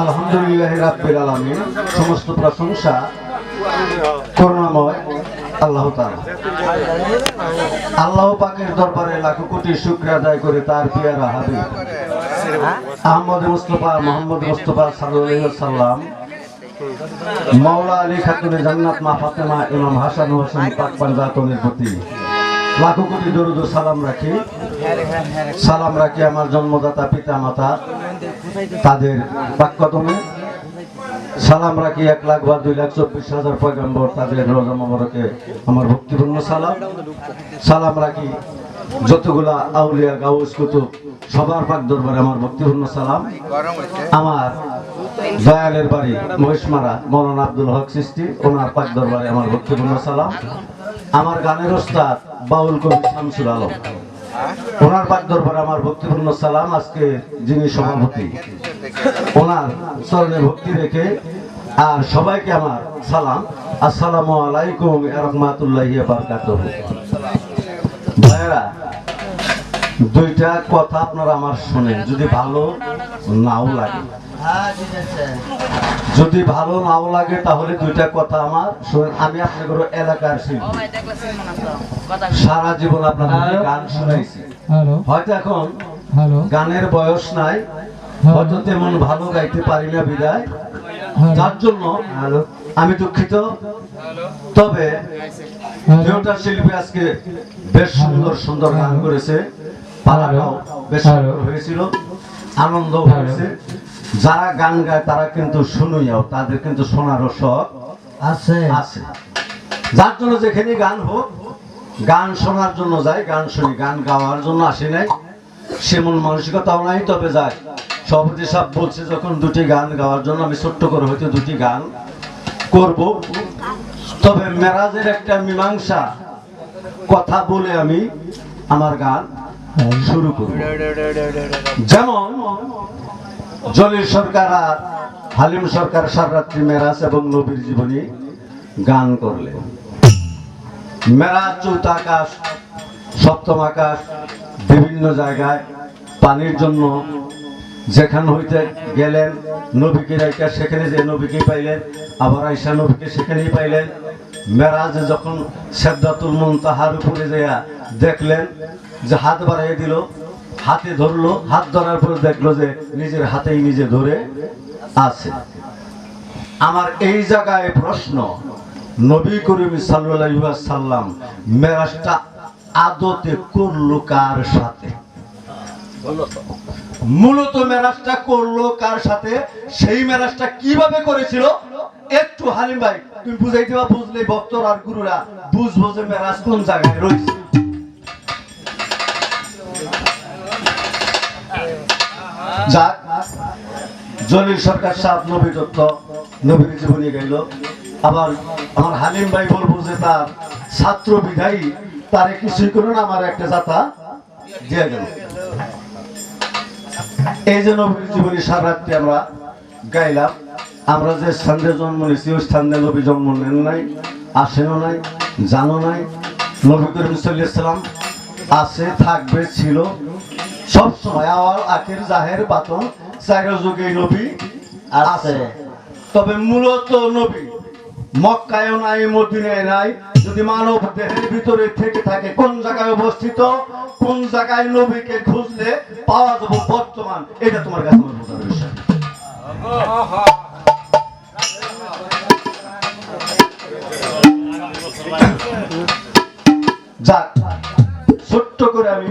আলহামদুলিল্লাহ রাব্বিল আলামিন। সমস্ত প্রশংসা করুণাময় আল্লাহ আল্লাহ পাকের দরবারে লাখো কোটি শুকরিয়া আদায় করে তার পিয়ারা হাবিব। আহমদ মুস্তফা মোহাম্মদ মুস্তফা সাল্লাম মাওলা আলী খাতুনে জান্নাত মা ফাতেমা ইমাম হাসান হোসেন পাক পাঞ্জাতনের প্রতি লাখো কোটি দরুদ সালাম রাখি। সালাম রাখি আমার জন্মদাতা পিতা মাতা তাদের বাক্যতমে সালাম রাখি এক লাখ বা দুই লাখ চব্বিশ হাজার পয়গম্বর তাদের রোজা মোবারকে আমার ভক্তিপূর্ণ সালাম। সালাম রাখি যতগুলা আউলিয়া গাউস কুতুব, সবার পাক দরবারে আমার ভক্তিপূর্ণ সালাম। আমার দয়ালের বাড়ি মহিষমারা মৌলানা আব্দুল হক সৃষ্টি, ওনার পাক দরবারে আমার ভক্তিপূর্ণ সালাম। আমার গানের ওস্তাদ বাউল কবি শামসুল আলম। ওনার পাক দরবারে আমার ভক্তিপূর্ণ সালাম। আজকে যিনি সভাপতি, ওনার চরণে ভক্তি রেখে আর সবাইকে আমার সালাম। আসসালামু আলাইকুম রহমাতুল্লাহ ভাইয়েরা, দুইটা কথা আপনারা আমার শোনেন, যদি ভালো নাও লাগে। যদি ভালো নাও লাগে তাহলে দুইটা কথা আমার। শোনেন আমি আপনাদের এলাকার শিল্পী সারা জীবন আপনাদের গান শুনাইছি। হয়তো এখন গানের বয়স নাই। হয়তো তেমন ভালো গাইতে পারি না বিদায়। যার জন্য আমি দুঃখিত। তবে দেহটা শিল্পী আজকে বেশ সুন্দর সুন্দর গান করেছে। পালাটাও বেশ সুন্দর হয়েছিল। আনন্দ হয়েছে। যারা গান গায় তারা কিন্তু শুনুইয়াও তাদের কিন্তু শোনারও শখ আছে। আছে। যার জন্য যেখানে গান হোক গান শোনার জন্য যায় গান শুনি। গান গাওয়ার জন্য আসি নাই। সেমন মানসিকতাও নাই তবে যায়। সভাপতি সাহেব বলছে যখন দুটি গান গাওয়ার জন্য আমি ছোট্ট করে হয়তো দুটি গান করব। তবে মেরাজের একটা মীমাংসা কথা বলে আমি আমার গান শুরু করব। যেমন জলিল সরকার আর হালিম সরকার সাররাত্রি মেরাজ এবং নবীর জীবনী গান করলেন মেরাজ চৌথ আকাশ, সপ্তম আকাশ, বিভিন্ন জায়গায় পানির জন্য যেখান হইতে গেলেন নবীকে রাইকা সেখানে যে নবীকে পাইলেন, আবার আইসা নবীকে সেখানেই পাইলেন। মেরাজে যখন সেদ্দাতুল মন তাহার উপরে যাইয়া দেখলেন, যে হাত বাড়াইয়ে দিল হাতে ধরলো, হাত ধরার পরে দেখল যে নিজের হাতেই নিজে ধরে আছে। আমার এই জায়গায় প্রশ্ন, নবী করিম সাল্লাম মেরাজটা আদতে করল কার সাথে? মূলত মেরাজটা করল কার সাথে? সেই মেরাজটা কীভাবে করেছিল? একটু হালিম ভাই, তুমি বুঝাই দিবা বুঝলে ভক্তর আর গুরুরা বুঝব যে মেরাজ কোন জায়গায় রয়েছে। যাক, জলিল সরকার সাহেব নবী দত্ত, নবীর জীবনী গাইল আবার আমার হালিম ভাই বলব যে তার ছাত্র বিধায়ী, তারে কিছুই করুন আমার একটা জাতা দিয়ে গেল। এই যে নবীর জীবনী সারাত্রি আমরা গাইলাম, আমরা যে স্থানে জন্ম নিয়েছি, ওই স্থানে নবী জন্ম নেন নাই, আসেনও নাই জানো নাই। নবী করিম সাল্লাম আছে, থাকবে, ছিল। সব সময়। আওয়াল আখের জাহের বাতন চাইর যুগে নবী আছে। তবে মূলত নবী মক্কায়ও নাই, মদিনায় নাই। যদি মানব দেহের ভিতরে থেকে থাকে, কোন জায়গায় অবস্থিত? কোন জায়গায় নবীকে খুঁজলে পাওয়া যাবে বর্তমান? এটা তোমার কাছে আমার বোঝার বিষয় যাক, ছোট্ট করে আমি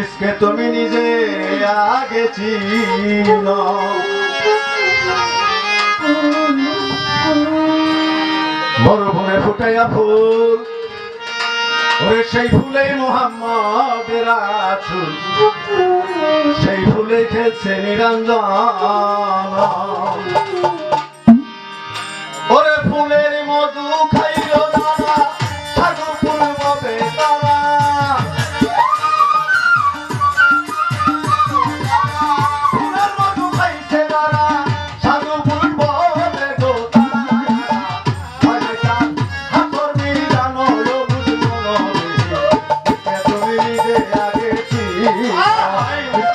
ইসকে তুমি নিজে আগে ছিল। মরুভূমে ফুটাইয়া ফুল, ওরে সেই ফুলেই মোহাম্মদ রাসুল সেই ফুলে খেলছে নিরঞ্জন। ওরে ফুলের মধু খাই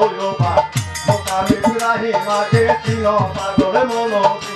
মৌলবাদ মোকামি বিরাহি পাগল মনোবী